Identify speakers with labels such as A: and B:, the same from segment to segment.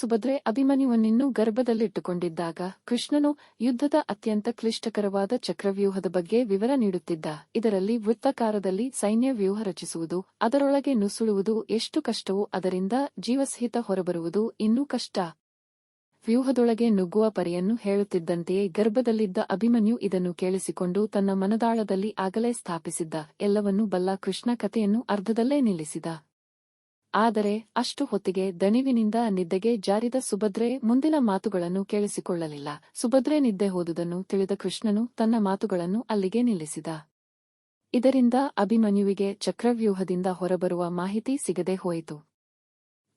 A: ಸುಭದ್ರೆ ಅಭಿಮನ್ಯುವನ್ನಿನ್ನೂ ಗರ್ಭದಲ್ಲಿಟ್ಟುಕೊಂಡಿದ್ದಾಗ ಕೃಷ್ಣನು ಯುದ್ಧದ ಅತ್ಯಂತ ಕ್ಲಿಷ್ಟಕರವಾದ ಚಕ್ರವ್ಯೂಹದ ಬಗ್ಗೆ ವಿವರ ನೀಡುತ್ತಿದ್ದ. ಇದರಲ್ಲಿ ವೃತ್ತಾಕಾರದಲ್ಲಿ ಸೈನ್ಯ ವ್ಯೂಹ ರಚಿಸುವುದು, ಅದರೊಳಗೆ ನುಸುಳುವುದು ಎಷ್ಟು ಕಷ್ಟವೋ ಅದರಿಂದ ಜೀವಸಹಿತ ಹೊರಬರುವುದು ಇನ್ನೂ ಕಷ್ಟ. ವ್ಯೂಹದೊಳಗೆ ನುಗ್ಗುವ ಪರಿಯನ್ನು ಹೇಳುತ್ತಿದ್ದಂತೆಯೇ ಗರ್ಭದಲ್ಲಿದ್ದ ಅಭಿಮನ್ಯು ಇದನ್ನು ಕೇಳಿಸಿಕೊಂಡು ತನ್ನ ಮನದಾಳದಲ್ಲಿ ಆಗಲೇ ಸ್ಥಾಪಿಸಿದ್ದ ಎಲ್ಲವನ್ನೂ ಬಲ್ಲ ಕೃಷ್ಣ ಕಥೆಯನ್ನು ಅರ್ಧದಲ್ಲೇ ನಿಲ್ಲಿಸಿದ. ಆದರೆ ಅಷ್ಟು ಹೊತ್ತಿಗೆ ದಣಿವಿನಿಂದ ನಿದ್ದೆಗೆ ಜಾರಿದ ಸುಭದ್ರೆ ಮುಂದಿನ ಮಾತುಗಳನ್ನು ಕೇಳಿಸಿಕೊಳ್ಳಲಿಲ್ಲ. ಸುಭದ್ರೆ ನಿದ್ದೆ ಹೋದುದನ್ನು ತಿಳಿದ ಕೃಷ್ಣನು ತನ್ನ ಮಾತುಗಳನ್ನು ಅಲ್ಲಿಗೆ ನಿಲ್ಲಿಸಿದ. ಇದರಿಂದ ಅಭಿಮನ್ಯುವಿಗೆ ಚಕ್ರವ್ಯೂಹದಿಂದ ಹೊರಬರುವ ಮಾಹಿತಿ ಸಿಗದೆ ಹೋಯಿತು.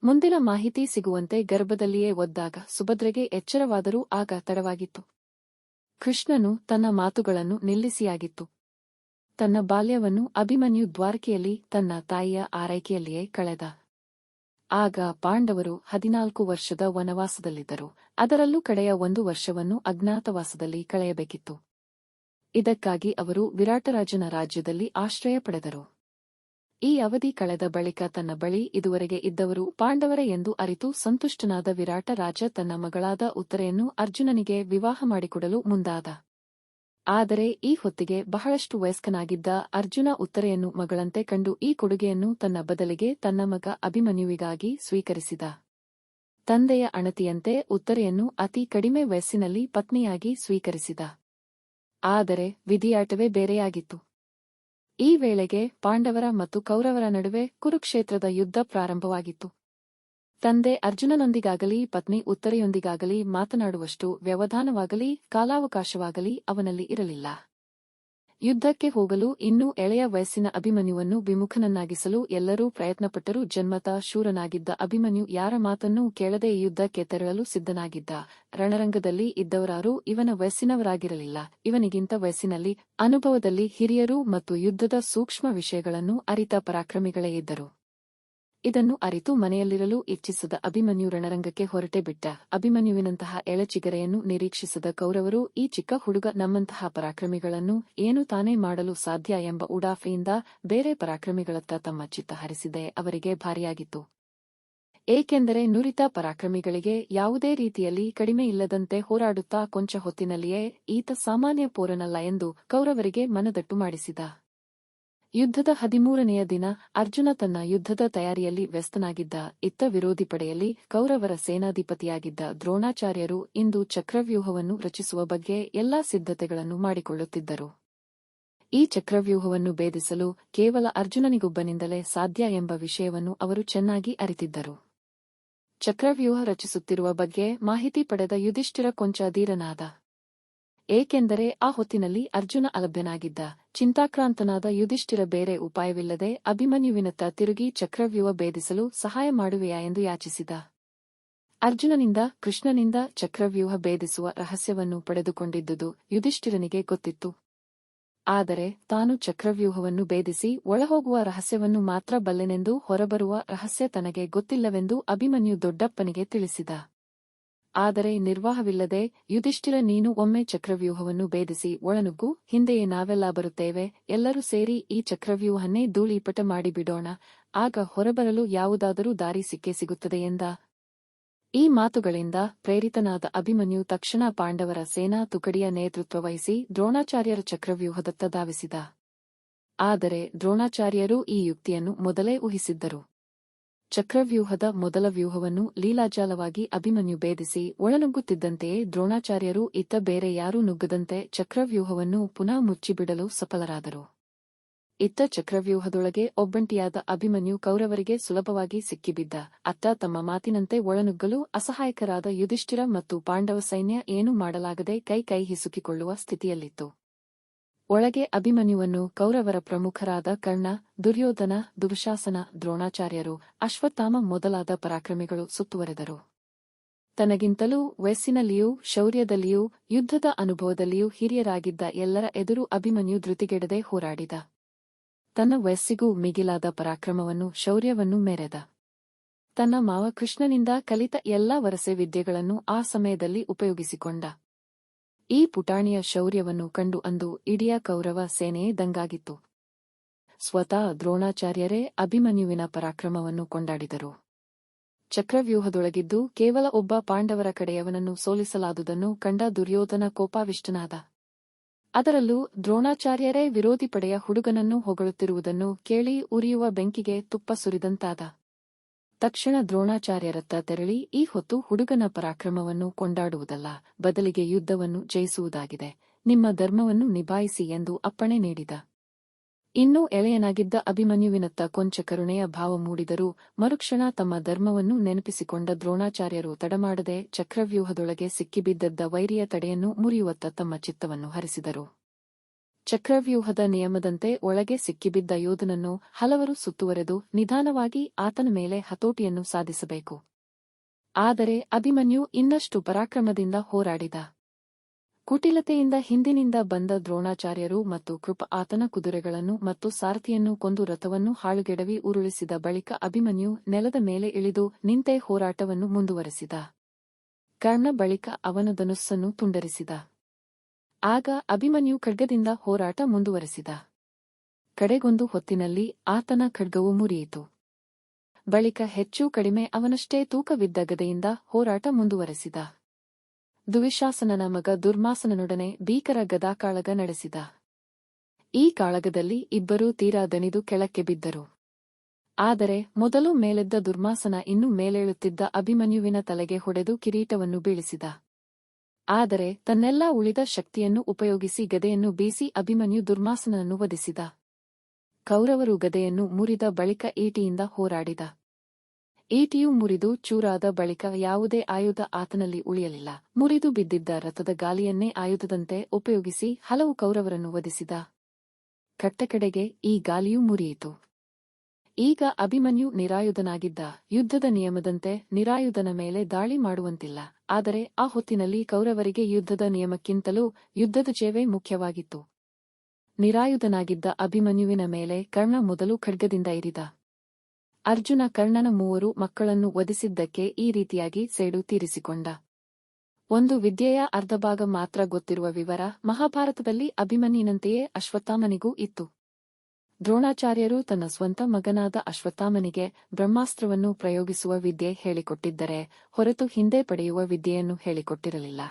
A: ಮುಂದಿನ ಮಾಹಿತಿ ಸಿಗುವಂತೆ ಗರ್ಭದಲ್ಲಿಯೇ ಒದ್ದಾಗ ಸುಭದ್ರೆಗೆ ಎಚ್ಚರವಾದರೂ ಆಗ ತಡವಾಗಿತ್ತು. ಕೃಷ್ಣನು ತನ್ನ ಮಾತುಗಳನ್ನು ನಿಲ್ಲಿಸಿಯಾಗಿತ್ತು. ತನ್ನ ಬಾಲ್ಯವನ್ನು ಅಭಿಮನ್ಯು ದ್ವಾರಕೆಯಲ್ಲಿ ತನ್ನ ತಾಯಿಯ ಆರೈಕೆಯಲ್ಲಿಯೇ ಕಳೆದ. ಆಗ ಪಾಂಡವರು ಹದಿನಾಲ್ಕು ವರ್ಷದ ವನವಾಸದಲ್ಲಿದ್ದರು. ಅದರಲ್ಲೂ ಕಡೆಯ ಒಂದು ವರ್ಷವನ್ನು ಅಜ್ಞಾತವಾಸದಲ್ಲಿ ಕಳೆಯಬೇಕಿತ್ತು. ಇದಕ್ಕಾಗಿ ಅವರು ವಿರಾಟರಾಜನ ರಾಜ್ಯದಲ್ಲಿ ಆಶ್ರಯ ಪಡೆದರು. ಈ ಅವಧಿ ಕಳೆದ ಬಳಿಕ ತನ್ನ ಬಳಿ ಇದುವರೆಗೆ ಇದ್ದವರು ಪಾಂಡವರ ಎಂದು ಅರಿತು ಸಂತುಷ್ಟನಾದ ವಿರಾಟ ರಾಜ ತನ್ನ ಮಗಳಾದ ಉತ್ತರೆಯನ್ನು ಅರ್ಜುನನಿಗೆ ವಿವಾಹ ಮಾಡಿಕೊಡಲು ಮುಂದಾದ. ಆದರೆ ಈ ಹೊತ್ತಿಗೆ ಬಹಳಷ್ಟು ವಯಸ್ಕನಾಗಿದ್ದ ಅರ್ಜುನ ಉತ್ತರೆಯನ್ನು ಮಗಳಂತೆ ಕಂಡು ಈ ಕೊಡುಗೆಯನ್ನು ತನ್ನ ಬದಲಿಗೆ ತನ್ನ ಮಗ ಅಭಿಮನ್ಯುವಿಗಾಗಿ ಸ್ವೀಕರಿಸಿದ. ತಂದೆಯ ಅಣತಿಯಂತೆ ಉತ್ತರೆಯನ್ನು ಅತಿ ಕಡಿಮೆ ವಯಸ್ಸಿನಲ್ಲಿ ಪತ್ನಿಯಾಗಿ ಸ್ವೀಕರಿಸಿದ. ಆದರೆ ವಿಧಿಯಾಟವೇ ಬೇರೆಯಾಗಿತ್ತು. ಈ ವೇಳೆಗೆ ಪಾಂಡವರ ಮತ್ತು ಕೌರವರ ನಡುವೆ ಕುರುಕ್ಷೇತ್ರದ ಯುದ್ಧ ಪ್ರಾರಂಭವಾಗಿತ್ತು. ತಂದೆ ಅರ್ಜುನನೊಂದಿಗಾಗಲಿ, ಪತ್ನಿ ಉತ್ತರೆಯೊಂದಿಗಾಗಲಿ ಮಾತನಾಡುವಷ್ಟು ವ್ಯವಧಾನವಾಗಲಿ, ಕಾಲಾವಕಾಶವಾಗಲಿ ಅವನಲ್ಲಿ ಇರಲಿಲ್ಲ. ಯುದ್ಧಕ್ಕೆ ಹೋಗಲು ಇನ್ನೂ ಎಳೆಯ ವಯಸ್ಸಿನ ಅಭಿಮನ್ಯುವನ್ನು ವಿಮುಖನನ್ನಾಗಿಸಲು ಎಲ್ಲರೂ ಪ್ರಯತ್ನಪಟ್ಟರೂ ಜನ್ಮತ ಶೂರನಾಗಿದ್ದ ಅಭಿಮನ್ಯು ಯಾರ ಮಾತನ್ನೂ ಕೇಳದೆ ಯುದ್ಧಕ್ಕೆ ತೆರಳಲು ಸಿದ್ಧನಾಗಿದ್ದ. ರಣರಂಗದಲ್ಲಿ ಇದ್ದವರಾರೂ ಇವನ ವಯಸ್ಸಿನವರಾಗಿರಲಿಲ್ಲ. ಇವನಿಗಿಂತ ವಯಸ್ಸಿನಲ್ಲಿ, ಅನುಭವದಲ್ಲಿ ಹಿರಿಯರು ಮತ್ತು ಯುದ್ಧದ ಸೂಕ್ಷ್ಮ ವಿಷಯಗಳನ್ನು ಅರಿತ ಪರಾಕ್ರಮಿಗಳೇ ಇದ್ದರು. ಇದನ್ನು ಅರಿತು ಮನೆಯಲ್ಲಿರಲು ಇಚ್ಛಿಸದ ಅಭಿಮನ್ಯು ರಣರಂಗಕ್ಕೆ ಹೊರಟೆ ಬಿಟ್ಟ. ಅಭಿಮನ್ಯುವಿನಂತಹ ಎಳಚಿಗರೆಯನ್ನು ನಿರೀಕ್ಷಿಸದ ಕೌರವರು ಈ ಚಿಕ್ಕ ಹುಡುಗ ನಮ್ಮಂತಹ ಪರಾಕ್ರಮಿಗಳನ್ನು ಏನು ತಾನೇ ಮಾಡಲು ಸಾಧ್ಯ ಎಂಬ ಉಡಾಫೆಯಿಂದ ಬೇರೆ ಪರಾಕ್ರಮಿಗಳತ್ತ ತಮ್ಮ ಚಿತ್ತ ಹರಿಸಿದೆ ಅವರಿಗೆ ಭಾರಿಯಾಗಿತ್ತು. ಏಕೆಂದರೆ ನುರಿತ ಪರಾಕ್ರಮಿಗಳಿಗೆ ಯಾವುದೇ ರೀತಿಯಲ್ಲಿ ಕಡಿಮೆ ಇಲ್ಲದಂತೆ ಹೋರಾಡುತ್ತಾ ಕೊಂಚ ಹೊತ್ತಿನಲ್ಲಿಯೇ ಈತ ಸಾಮಾನ್ಯ ಪೋರನಲ್ಲ ಎಂದು ಕೌರವರಿಗೆ ಮನದಟ್ಟು ಮಾಡಿಸಿದ. ಯುದ್ಧದ ಹದಿಮೂರನೆಯ ದಿನ ಅರ್ಜುನ ತನ್ನ ಯುದ್ಧದ ತಯಾರಿಯಲ್ಲಿ ವ್ಯಸ್ತನಾಗಿದ್ದ ಇತ್ತ ವಿರೋಧಿ ಪಡೆಯಲ್ಲಿ ಕೌರವರ ಸೇನಾಧಿಪತಿಯಾಗಿದ್ದ ದ್ರೋಣಾಚಾರ್ಯರು ಇಂದು ಚಕ್ರವ್ಯೂಹವನ್ನು ರಚಿಸುವ ಬಗ್ಗೆ ಎಲ್ಲಾ ಸಿದ್ಧತೆಗಳನ್ನು ಮಾಡಿಕೊಳ್ಳುತ್ತಿದ್ದರು. ಈ ಚಕ್ರವ್ಯೂಹವನ್ನು ಭೇದಿಸಲು ಕೇವಲ ಅರ್ಜುನನಿಗೊಬ್ಬನಿಂದಲೇ ಸಾಧ್ಯ ಎಂಬ ವಿಷಯವನ್ನು ಅವರು ಚೆನ್ನಾಗಿ ಅರಿತಿದ್ದರು. ಚಕ್ರವ್ಯೂಹ ರಚಿಸುತ್ತಿರುವ ಬಗ್ಗೆ ಮಾಹಿತಿ ಪಡೆದ ಯುಧಿಷ್ಠಿರ ಕೊಂಚ ಧೀರನಾದ ಏಕೆಂದರೆ ಆ ಹೊತ್ತಿನಲ್ಲಿ ಅರ್ಜುನ ಅಲಭ್ಯನಾಗಿದ್ದ ಚಿಂತಾಕ್ರಾಂತನಾದ ಯುಧಿಷ್ಠಿರ ಬೇರೆ ಉಪಾಯವಿಲ್ಲದೆ ಅಭಿಮನ್ಯುವಿನತ್ತ ತಿರುಗಿ ಚಕ್ರವ್ಯೂಹ ಭೇದಿಸಲು ಸಹಾಯ ಮಾಡುವೆಯಾ ಎಂದು ಯಾಚಿಸಿದ. ಅರ್ಜುನನಿಂದ ಕೃಷ್ಣನಿಂದ ಚಕ್ರವ್ಯೂಹ ಭೇದಿಸುವ ರಹಸ್ಯವನ್ನು ಪಡೆದುಕೊಂಡಿದ್ದುದು ಯುಧಿಷ್ಠಿರನಿಗೆ ಗೊತ್ತಿತ್ತು. ಆದರೆ ತಾನು ಚಕ್ರವ್ಯೂಹವನ್ನು ಭೇದಿಸಿ ಒಳಹೋಗುವ ರಹಸ್ಯವನ್ನು ಮಾತ್ರ ಬಲ್ಲೆನೆಂದು ಹೊರಬರುವ ರಹಸ್ಯ ತನಗೆ ಗೊತ್ತಿಲ್ಲವೆಂದು ಅಭಿಮನ್ಯು ದೊಡ್ಡಪ್ಪನಿಗೆ ತಿಳಿಸಿದ. ಆದರೆ ನಿರ್ವಾಹವಿಲ್ಲದೆ, ಯುಧಿಷ್ಠಿರ, ನೀನು ಒಮ್ಮೆ ಚಕ್ರವ್ಯೂಹವನ್ನು ಭೇದಿಸಿ, ಒಳನುಗ್ಗು, ಹಿಂದೆಯೇ ನಾವೆಲ್ಲ ಬರುತ್ತೇವೆ, ಎಲ್ಲರೂ ಸೇರಿ ಈ ಚಕ್ರವ್ಯೂಹನ್ನೇ ಧೂಳೀಪಟ ಮಾಡಿಬಿಡೋಣ, ಆಗ ಹೊರಬರಲು ಯಾವುದಾದರೂ ದಾರಿ ಸಿಕ್ಕೇ ಸಿಗುತ್ತದೆ ಎಂದ. ಈ ಮಾತುಗಳಿಂದ ಪ್ರೇರಿತನಾದ ಅಭಿಮನ್ಯು ತಕ್ಷಣ ಪಾಂಡವರ ಸೇನಾ ತುಕಡಿಯ ನೇತೃತ್ವ ವಹಿಸಿ ದ್ರೋಣಾಚಾರ್ಯರ ಚಕ್ರವ್ಯೂಹದತ್ತ ಧಾವಿಸಿದ. ಆದರೆ ದ್ರೋಣಾಚಾರ್ಯರು ಈ ಯುಕ್ತಿಯನ್ನು ಮೊದಲೇ ಊಹಿಸಿದ್ದರು. ಚಕ್ರವ್ಯೂಹದ ಮೊದಲ ವ್ಯೂಹವನ್ನು ಲೀಲಾಜಾಲವಾಗಿ ಅಭಿಮನ್ಯು ಭೇದಿಸಿ ಒಳನುಗ್ಗುತ್ತಿದ್ದಂತೆಯೇ ದ್ರೋಣಾಚಾರ್ಯರು ಇತ್ತ ಬೇರೆ ಯಾರೂ ನುಗ್ಗದಂತೆ ಚಕ್ರವ್ಯೂಹವನ್ನು ಪುನಃ ಮುಚ್ಚಿಬಿಡಲು ಸಫಲರಾದರು. ಇತ್ತ ಚಕ್ರವ್ಯೂಹದೊಳಗೆ ಒಬ್ಬಂಟಿಯಾದ ಅಭಿಮನ್ಯು ಕೌರವರಿಗೆ ಸುಲಭವಾಗಿ ಸಿಕ್ಕಿಬಿದ್ದ. ಅತ್ತ ತಮ್ಮ ಮಾತಿನಂತೆ ಒಳನುಗ್ಗಲು ಅಸಹಾಯಕರಾದ ಯುಧಿಷ್ಠಿರ ಮತ್ತು ಪಾಂಡವ ಸೈನ್ಯ ಏನೂ ಮಾಡಲಾಗದೆ ಕೈ ಕೈ ಹಿಸುಕಿಕೊಳ್ಳುವ ಸ್ಥಿತಿಯಲ್ಲಿತ್ತು. ಒಳಗೆ ಅಭಿಮನ್ಯುವನ್ನು ಕೌರವರ ಪ್ರಮುಖರಾದ ಕರ್ಣ, ದುರ್ಯೋಧನ ದುಶಾಸನ ದ್ರೋಣಾಚಾರ್ಯರು, ಅಶ್ವತ್ಥಾಮ ಮೊದಲಾದ ಪರಾಕ್ರಮಿಗಳು ಸುತ್ತುವರೆದರು. ತನಗಿಂತಲೂ ವಯಸ್ಸಿನಲ್ಲಿಯೂ ಶೌರ್ಯದಲ್ಲಿಯೂ ಯುದ್ಧದ ಅನುಭವದಲ್ಲಿಯೂ ಹಿರಿಯರಾಗಿದ್ದ ಎಲ್ಲರ ಎದುರು ಅಭಿಮನ್ಯು ಧೃತಿಗೆಡದೆ ಹೋರಾಡಿದ. ತನ್ನ ವಯಸ್ಸಿಗೂ ಮಿಗಿಲಾದ ಪರಾಕ್ರಮವನ್ನು, ಶೌರ್ಯವನ್ನು ಮೆರೆದ. ತನ್ನ ಮಾವ ಕೃಷ್ಣನಿಂದ ಕಲಿತ ಎಲ್ಲಾ ವರಸೆ ವಿದ್ಯೆಗಳನ್ನು ಆ ಸಮಯದಲ್ಲಿ ಉಪಯೋಗಿಸಿಕೊಂಡ. ಈ ಪುಟಾಣಿಯ ಶೌರ್ಯವನ್ನು ಕಂಡು ಅಂದು ಇಡಿಯ ಕೌರವ ಸೇನೆ ದಂಗಾಗಿತ್ತು. ಸ್ವತಃ ದ್ರೋಣಾಚಾರ್ಯರೇ ಅಭಿಮನ್ಯುವಿನ ಪರಾಕ್ರಮವನ್ನು ಕೊಂಡಾಡಿದರು. ಚಕ್ರವ್ಯೂಹದೊಳಗಿದ್ದು ಕೇವಲ ಒಬ್ಬ ಪಾಂಡವರ ಕಡೆಯವನನ್ನು ಸೋಲಿಸಲಾದುದನ್ನು ಕಂಡ ದುರ್ಯೋಧನ ಕೋಪಾವಿಷ್ಟನಾದ. ಅದರಲ್ಲೂ ದ್ರೋಣಾಚಾರ್ಯರೇ ವಿರೋಧಿ ಪಡೆಯ ಹುಡುಗನನ್ನು ಹೊಗಳುತ್ತಿರುವುದನ್ನು ಕೇಳಿ ಉರಿಯುವ ಬೆಂಕಿಗೆ ತುಪ್ಪ ಸುರಿದಂತಾದ. ತಕ್ಷಣ ದ್ರೋಣಾಚಾರ್ಯರತ್ತ ತೆರಳಿ ಈ ಹೊತ್ತು ಹುಡುಗನ ಪರಾಕ್ರಮವನ್ನು ಕೊಂಡಾಡುವುದಲ್ಲ, ಬದಲಿಗೆ ಯುದ್ಧವನ್ನು ಜಯಿಸುವುದಾಗಿದೆ. ನಿಮ್ಮ ಧರ್ಮವನ್ನು ನಿಭಾಯಿಸಿ ಎಂದು ಅಪ್ಪಣೆ ನೀಡಿದ. ಇನ್ನೂ ಎಳೆಯನಾಗಿದ್ದ ಅಭಿಮನ್ಯುವಿನತ್ತ ಕೊಂಚ ಕರುಣೆಯ ಭಾವ ಮೂಡಿದರೂ ಮರುಕ್ಷಣ ತಮ್ಮ ಧರ್ಮವನ್ನು ನೆನಪಿಸಿಕೊಂಡ ದ್ರೋಣಾಚಾರ್ಯರು ತಡಮಾಡದೆ ಚಕ್ರವ್ಯೂಹದೊಳಗೆ ಸಿಕ್ಕಿಬಿದ್ದದ್ದ ವೈರಿಯ ತಡೆಯನ್ನು ಮುರಿಯುವತ್ತ ತಮ್ಮ ಚಿತ್ತವನ್ನು ಹರಿಸಿದರು. ಚಕ್ರವ್ಯೂಹದ ನಿಯಮದಂತೆ ಒಳಗೆ ಸಿಕ್ಕಿಬಿದ್ದ ಯೋಧನನ್ನು ಹಲವರು ಸುತ್ತುವರೆದು ನಿಧಾನವಾಗಿ ಆತನ ಮೇಲೆ ಹತೋಟಿಯನ್ನು ಸಾಧಿಸಬೇಕು. ಆದರೆ ಅಭಿಮನ್ಯು ಇನ್ನಷ್ಟು ಪರಾಕ್ರಮದಿಂದ ಹೋರಾಡಿದ. ಕುಟಿಲತೆಯಿಂದ ಹಿಂದಿನಿಂದ ಬಂದ ದ್ರೋಣಾಚಾರ್ಯರು ಮತ್ತು ಕೃಪ ಆತನ ಕುದುರೆಗಳನ್ನು ಮತ್ತು ಸಾರಥಿಯನ್ನು ಕೊಂದು ರಥವನ್ನು ಹಾಳುಗೆಡವಿ ಉರುಳಿಸಿದ ಬಳಿಕ ಅಭಿಮನ್ಯು ನೆಲದ ಮೇಲೆ ಇಳಿದು ನಿಂತೆ ಹೋರಾಟವನ್ನು ಮುಂದುವರೆಸಿದ. ಕರ್ಣ ಬಳಿಕ ಅವನ ಧನುಸ್ಸನ್ನು ತುಂಡರಿಸಿದ. ಆಗ ಅಭಿಮನ್ಯು ಖಡ್ಗದಿಂದ ಹೋರಾಟ ಮುಂದುವರೆಸಿದ. ಕಡೆಗೊಂದು ಹೊತ್ತಿನಲ್ಲಿ ಆತನ ಖಡ್ಗವು ಮುರಿಯಿತು. ಬಳಿಕ ಹೆಚ್ಚು ಕಡಿಮೆ ಅವನಷ್ಟೇ ತೂಕವಿದ್ದ ಗದೆಯಿಂದ ಹೋರಾಟ ಮುಂದುವರೆಸಿದ. ದುವಿಶಾಸನನ ಮಗ ದುರ್ಮಾಸನನೊಡನೆ ಭೀಕರ ಗದಾಕಾಳಗ ನಡೆಸಿದ. ಈ ಕಾಳಗದಲ್ಲಿ ಇಬ್ಬರೂ ತೀರಾ ದಣಿದು ಕೆಳಕ್ಕೆ ಬಿದ್ದರು. ಆದರೆ ಮೊದಲು ಮೇಲೆದ್ದ ದುರ್ಮಾಸನ ಇನ್ನೂ ಮೇಲೇಳುತ್ತಿದ್ದ ಅಭಿಮನ್ಯುವಿನ ತಲೆಗೆ ಹೊಡೆದು ಕಿರೀಟವನ್ನು ಬೀಳಿಸಿದ. ಆದರೆ ತನ್ನೆಲ್ಲಾ ಉಳಿದ ಶಕ್ತಿಯನ್ನು ಉಪಯೋಗಿಸಿ ಗದೆಯನ್ನು ಬೀಸಿ ಅಭಿಮನ್ಯು ದುರ್ಮಾಸನನ್ನು ವಧಿಸಿದ. ಕೌರವರು ಗದೆಯನ್ನು ಮುರಿದ ಬಳಿಕ ಈಟಿಯಿಂದ ಹೋರಾಡಿದ. ಈಟಿಯು ಮುರಿದು ಚೂರಾದ ಬಳಿಕ ಯಾವುದೇ ಆಯುಧ ಆತನಲ್ಲಿ ಉಳಿಯಲಿಲ್ಲ. ಮುರಿದು ಬಿದ್ದಿದ್ದ ರಥದ ಗಾಲಿಯನ್ನೇ ಆಯುಧದಂತೆ ಉಪಯೋಗಿಸಿ ಹಲವು ಕೌರವರನ್ನು ವಧಿಸಿದ. ಕಟ್ಟಕಡೆಗೆ ಈ ಗಾಲಿಯೂ ಮುರಿಯಿತು. ಈಗ ಅಭಿಮನ್ಯು ನಿರಾಯುಧನಾಗಿದ್ದ ಯುದ್ಧದ ನಿಯಮದಂತೆ ನಿರಾಯುಧನ ಮೇಲೆ ದಾಳಿ ಮಾಡುವಂತಿಲ್ಲ. ಆದರೆ ಆ ಹೊತ್ತಿನಲ್ಲಿ ಕೌರವರಿಗೆ ಯುದ್ಧದ ನಿಯಮಕ್ಕಿಂತಲೂ ಯುದ್ಧದ ಜೇವೆ ಮುಖ್ಯವಾಗಿತ್ತು. ನಿರಾಯುಧನಾಗಿದ್ದ ಅಭಿಮನ್ಯುವಿನ ಮೇಲೆ ಕರ್ಣ ಮೊದಲು ಖಡ್ಗದಿಂದ ಇರಿದ. ಅರ್ಜುನ ಕರ್ಣನ ಮೂವರು ಮಕ್ಕಳನ್ನು ವಧಿಸಿದ್ದಕ್ಕೆ ಈ ರೀತಿಯಾಗಿ ಸೇಡು ತೀರಿಸಿಕೊಂಡ. ಒಂದು ವಿದ್ಯೆಯ ಅರ್ಧಭಾಗ ಮಾತ್ರ ಗೊತ್ತಿರುವ ವಿವರ ಮಹಾಭಾರತದಲ್ಲಿ ಅಭಿಮನ್ಯನಂತೆಯೇ ಅಶ್ವತ್ಥಾಮನಿಗೂ ಇತ್ತು. ದ್ರೋಣಾಚಾರ್ಯರು ತನ್ನ ಸ್ವಂತ ಮಗನಾದ ಅಶ್ವತ್ಥಾಮನಿಗೆ ಬ್ರಹ್ಮಾಸ್ತ್ರವನ್ನು ಪ್ರಯೋಗಿಸುವ ವಿದ್ಯೆ ಹೇಳಿಕೊಟ್ಟಿದ್ದರೆ ಹೊರತು ಹಿಂದೆ ಪಡೆಯುವ ವಿದ್ಯೆಯನ್ನು ಹೇಳಿಕೊಟ್ಟಿರಲಿಲ್ಲ.